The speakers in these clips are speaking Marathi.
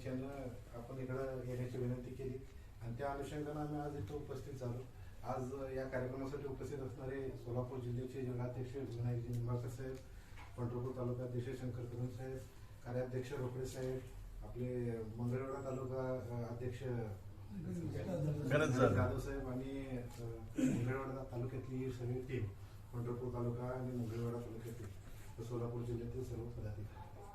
इच्छेनं आपण इकडं येण्याची विनंती केली. आणि त्या अनुषंगानं आम्ही आज इथं उपस्थित झालो. आज या कार्यक्रमासाठी उपस्थित असणारे सोलापूर जिल्ह्याचे जिल्हाध्यक्ष विनायकजी निंबाळकर साहेब पंढरपूर तालुकाध्यक्ष शंकर कदम साहेब कार्याध्यक्ष रोकडे साहेब आपले मंगळवेढा तालुका अध्यक्ष. जाधव. साहेब आणि मंगळवेढा तालुक्यातली सगळी टीम पंढरपूर तालुका आणि मंगळवेढा तालुक्यातील सोलापूर जिल्ह्यातील सर्व पदाधिकारी.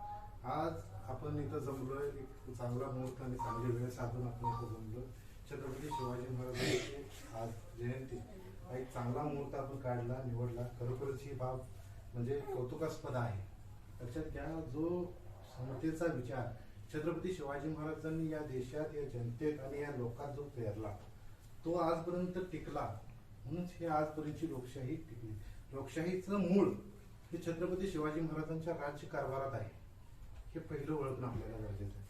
आज आपण इथं जमलोय एक चांगला मुहूर्त आणि चांगली वेळ साधून आपण इथं जमलो छत्रपती शिवाजी महाराजांची आज जयंती. हा एक चांगला मुहूर्त आपण काढला निवडला. खरोखरच ही बाब म्हणजे कौतुकास्पद आहे. लक्षात घ्या जो समतेचा विचार छत्रपती शिवाजी महाराजांनी या देशात या जनतेत आणि या लोकात जो पेरला तो आजपर्यंत टिकला. म्हणूनच हे आजपर्यंतची लोकशाही टिकली. लोकशाहीचं मूळ हे छत्रपती शिवाजी महाराजांच्या राज्य कारभारात आहे. हे पहिलं ओळखणं आपल्याला गरजेचं आहे.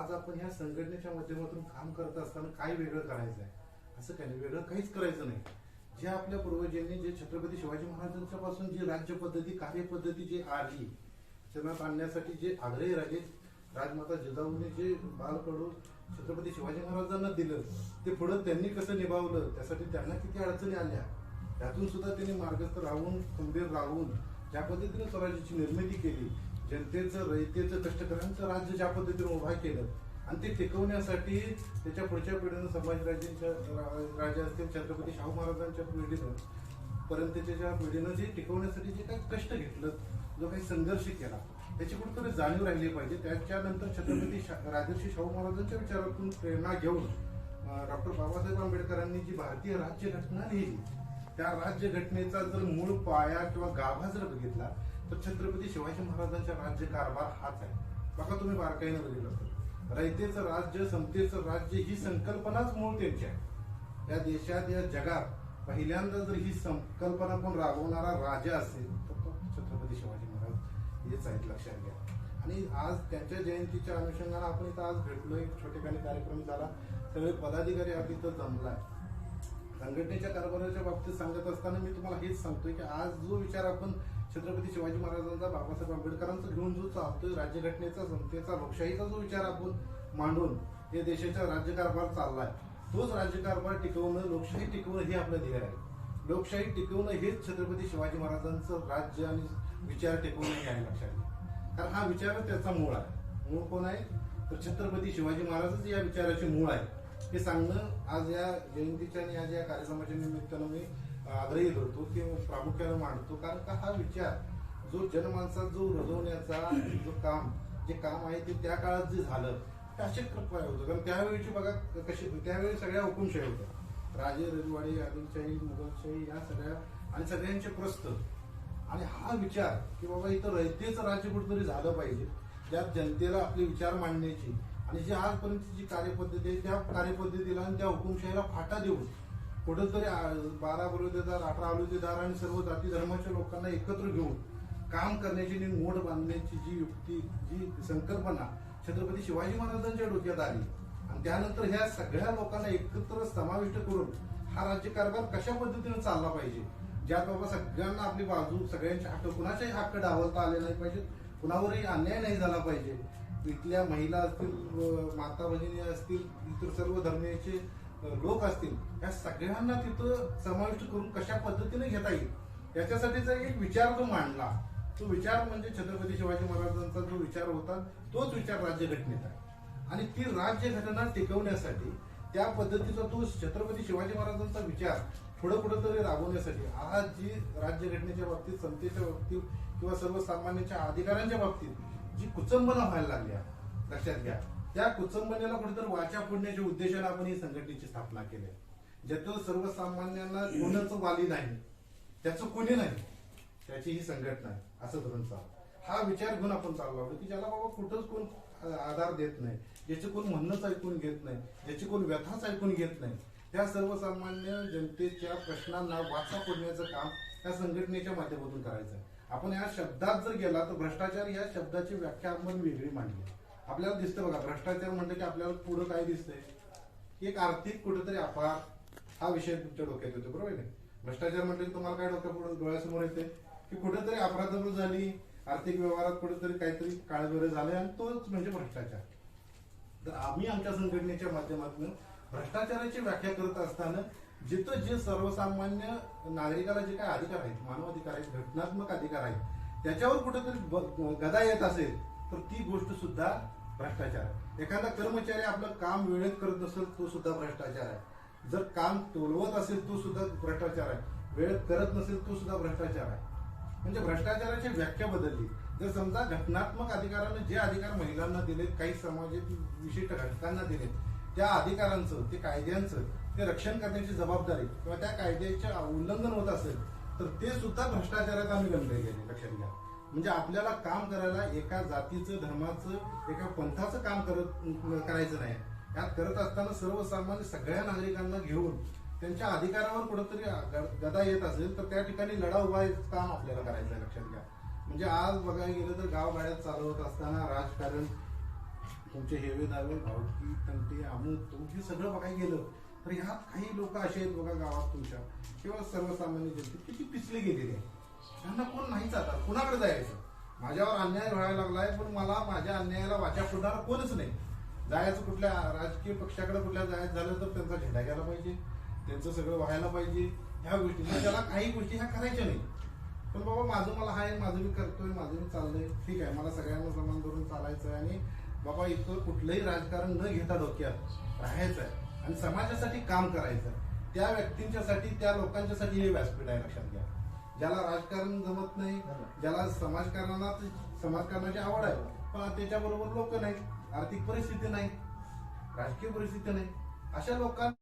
आज आपण ह्या संघटनेच्या माध्यमातून काम करत असताना काय वेगळं करायचं आहे. असं काही नाही वेगळं काहीच करायचं नाही. जे आपल्या पूर्वजांनी जे छत्रपती शिवाजी महाराजांच्या पासून जी राज्य पद्धती कार्यपद्धती जी आली चरणात आणण्यासाठी जे आग्रही राजे राजमाता जिजाऊने जे बालकडू छत्रपती शिवाजी महाराजांना दिलं ते पुढं त्यांनी कसं निभावलं त्यासाठी त्यांना किती अडचणी आल्या त्यातून सुद्धा त्यांनी मार्गस्थ राहून खंबीर राहून ज्या पद्धतीने स्वराज्याची निर्मिती केली जनतेचं रयतेचं कष्टकऱ्यांचं राज्य ज्या पद्धतीने उभा केलं आणि ते टिकवण्यासाठी त्याच्या पुढच्या पिढीनं संभाजीराजेंच्या राजा असतील छत्रपती शाहू महाराजांच्या पिढीनं पर्यंतच्या ज्या पिढीनं जे टिकवण्यासाठी जे काही कष्ट घेतलं जो काही संघर्ष केला त्याची कुठेतरी जाणीव राहिली पाहिजे. त्याच्यानंतर छत्रपती शा- राजर्षी शाहू महाराजांच्या विचारातून प्रेरणा घेऊन डॉक्टर बाबासाहेब आंबेडकरांनी जी भारतीय राज्यघटना लिहिली त्या राज्यघटनेचा जर मूळ पाया किंवा गाभा जर बघितला तर छत्रपती शिवाजी महाराजांचा राज्य कारभार हाच आहे. बघा तुम्ही बारकाईनं बघितलं तर. रयतेचं राज्य समतेचं राज्य ही संकल्पनाच मूळ त्यांची आहे. या देशात या जगात पहिल्यांदा जर ही संकल्पना पण राबवणारा राजा असेल तर तो छत्रपती शिवाजी महाराज हेच आहेत लक्षात घ्या. आणि आज त्यांच्या जयंतीच्या अनुषंगाने आपण इथं आज भेटलो एक छोटेखानी कार्यक्रम झाला. सगळे पदाधिकारी आज इथं जमला संघटनेच्या कारभाराच्या बाबतीत सांगत असताना मी तुम्हाला हेच सांगतोय की आज जो विचार आपण छत्रपती शिवाजी महाराजांचा बाबासाहेब आंबेडकरांचा घेऊन जो चालतोय राज्यघटनेचा संस्थेचा लोकशाहीचा जो विचार आपण मांडून या देशाचा राज्यकारभार चाललाय तोच राज्यकारभार टिकवणं लोकशाही टिकवणं हे आपलं ध्येय आहे. लोकशाही टिकवणं हेच छत्रपती शिवाजी महाराजांचं राज्य आणि विचार टिकवणं हे आहे लक्षात घ्या. कारण हा विचारच त्याचा मूळ आहे. मूळ कोण आहे? तर छत्रपती शिवाजी महाराजच या विचाराचे मूळ आहे. हे सांगणं आज या जयंतीच्या आणि आज या कार्यक्रमाच्या निमित्तानं मी आग्रही धरतो किंवा प्रामुख्यानं मांडतो. कारण का हा विचार जो जनमानसात जो रुजवण्याचा जो काम जे काम आहे ते त्या काळात जे झालं ते अशक्य होतं. कारण त्यावेळीची बघा कशी त्यावेळी सगळ्या हुकुमशाही होत्या. राजे रजवाडी आदिलशाही मुघलशाही या सगळ्या आणि सगळ्यांचे प्रस्त आणि हा विचार की बाबा इथं रयतेचं राज्य कुठेतरी झालं पाहिजे ज्यात जनतेला आपले विचार मांडण्याची आणि जी आजपर्यंत जी कार्यपद्धती आहे त्या कार्यपद्धतीला आणि त्या हुकुमशाहीला फाटा देऊन कुठंतरी बारा बलुतेदार अठरा आलुदेदार आणि सर्व जाती धर्माच्या लोकांना एकत्र घेऊन काम करण्याची आणि मोड बांधण्याची जी युक्ती जी संकल्पना छत्रपती शिवाजी महाराजांच्या डोक्यात आली. आणि त्यानंतर ह्या सगळ्या लोकांना एकत्र समाविष्ट करून हा राज्यकारभार कशा पद्धतीने चालला पाहिजे? ज्यात बाबा सगळ्यांना आपली बाजू सगळ्यांचे हक्क कुणाच्याही हक्क डावलता आले नाही पाहिजेत कुणावरही अन्याय नाही झाला पाहिजे. इथल्या महिला असतील माता भगिनी असतील इतर सर्व धर्मीयाचे लोक असतील या सगळ्यांना तिथं समाविष्ट करून कशा पद्धतीने घेता येईल? याच्यासाठीचा एक विचार जो मांडला तो विचार म्हणजे छत्रपती शिवाजी महाराजांचा जो विचार होता तोच विचार राज्यघटनेत आहे. आणि ती राज्यघटना टिकवण्यासाठी त्या पद्धतीचा तो छत्रपती शिवाजी महाराजांचा विचार पुढं पुढं तरी राबवण्यासाठी आज जी राज्यघटनेच्या बाबतीत समतेच्या बाबतीत किंवा सर्वसामान्यांच्या अधिकारांच्या बाबतीत जी कुचंबना व्हायला लागली आहे, लक्षात घ्या. त्या कुचंबनेला कुठेतरी वाचा फोडण्याच्या उद्देशाने आपण ही संघटनेची स्थापना केली. आहे. ज्यातून सर्वसामान्यांना कोणाचं वाली नाही त्याचं कोणी नाही त्याची ही संघटना आहे असं धरून चाल हा विचार घेऊन आपण चाललो होतो की ज्याला बाबा कुठंच कोण आधार देत नाही ज्याचे कोण म्हणणंच ऐकून घेत नाही ज्याची कोण व्यथाच ऐकून घेत नाही त्या सर्वसामान्य जनतेच्या प्रश्नांना वाचा फोडण्याचं काम या संघटनेच्या माध्यमातून करायचं आहे. आपण या शब्दात जर गेला तर भ्रष्टाचार या शब्दाची व्याख्या आपण वेगळी मांडली. आपल्याला दिसतं बघा भ्रष्टाचार म्हणलं की आपल्याला पुढं काय दिसतंय? की एक आर्थिक कुठेतरी अपार हा विषय तुमच्या डोक्यात येतो बरोबर आहे भ्रष्टाचार म्हटलं की तुम्हाला काय डोक्या पुढे डोळ्यासमोर येते की कुठेतरी अपराध झाली आर्थिक व्यवहारात कुठेतरी काहीतरी काळबेरं झाले आणि तोच म्हणजे भ्रष्टाचार. तर आम्ही आमच्या संघटनेच्या माध्यमातून भ्रष्टाचाराची व्याख्या करत असताना जिथं जे सर्वसामान्य नागरिकाला जे काय अधिकार आहेत मानव अधिकार आहेत घटनात्मक अधिकार आहेत त्याच्यावर कुठेतरी गदा येत असेल तर ती गोष्ट सुद्धा भ्रष्टाचार. एखादा कर्मचारी आपलं काम वेळेत करत नसेल तो सुद्धा भ्रष्टाचार आहे. जर काम तोलवत असेल तो सुद्धा भ्रष्टाचार आहे. वेळेत करत नसेल तो सुद्धा भ्रष्टाचार आहे. म्हणजे भ्रष्टाचाराची व्याख्या बदलली. जर समजा घटनात्मक अधिकारानं जे अधिकार महिलांना दिलेत काही समाजात विशिष्ट घटकांना दिलेत त्या अधिकारांचं ते कायद्यांचं ते रक्षण करण्याची जबाबदारी किंवा त्या कायद्याचे उल्लंघन होत असेल तर ते सुद्धा भ्रष्टाचारात आम्ही गणले गेले लक्षात घ्या. म्हणजे आपल्याला काम करायला एका जातीचं धर्माचं एका पंथाचं काम करत करायचं नाही. यात करत असताना सर्वसामान्य सगळ्या नागरिकांना घेऊन त्यांच्या अधिकारावर कुठंतरी ग- गदा येत असेल तर त्या ठिकाणी लढा उभायचं काम आपल्याला करायचं आहे लक्षात घ्या. म्हणजे आज बघायला गेलं तर गावगाड्यात चालवत असताना राजकारण तुमचे हेवे दावे भावकी तंटे अमुक तुमक हे सगळं बघायला गेलं तर ह्यात काही लोक असे आहेत बघा गावात तुमच्या. किंवा सर्वसामान्य जनते किती पिचले गेलेले आहेत. त्यांना कोण नाहीच आता. कुणाकडे जायचं? माझ्यावर अन्याय व्हायला लागलाय पण मला माझ्या अन्यायाला वाचा फोडणारा कोणच नाही. जायचं कुठल्या राजकीय पक्षाकडे कुठल्या जायचं झालं तर त्यांचा झेंडा घ्यायला पाहिजे त्यांचं सगळं व्हायला पाहिजे ह्या गोष्टी. त्याला काही गोष्टी ह्या करायच्या नाही पण बाबा माझं मला हाय माझं मी करतोय माझं मी चाललंय. ठीक आहे मला सगळ्यांना समान धरून चालायचं आहे आणि बाबा इथं कुठलंही राजकारण न घेता डोक्यात राहायचं आहे आणि समाजासाठी काम करायचं आहे त्या व्यक्तींच्यासाठी त्या लोकांच्यासाठी हे व्यासपीठ आहे लक्षात घ्या. ज्याला राजकारण जमत नाही ज्याला समाजकारणात समाजकारणाची आवड आहे पण त्याच्याबरोबर लोक नाही आर्थिक परिस्थिती नाही राजकीय परिस्थिती नाही. अशा लोकांना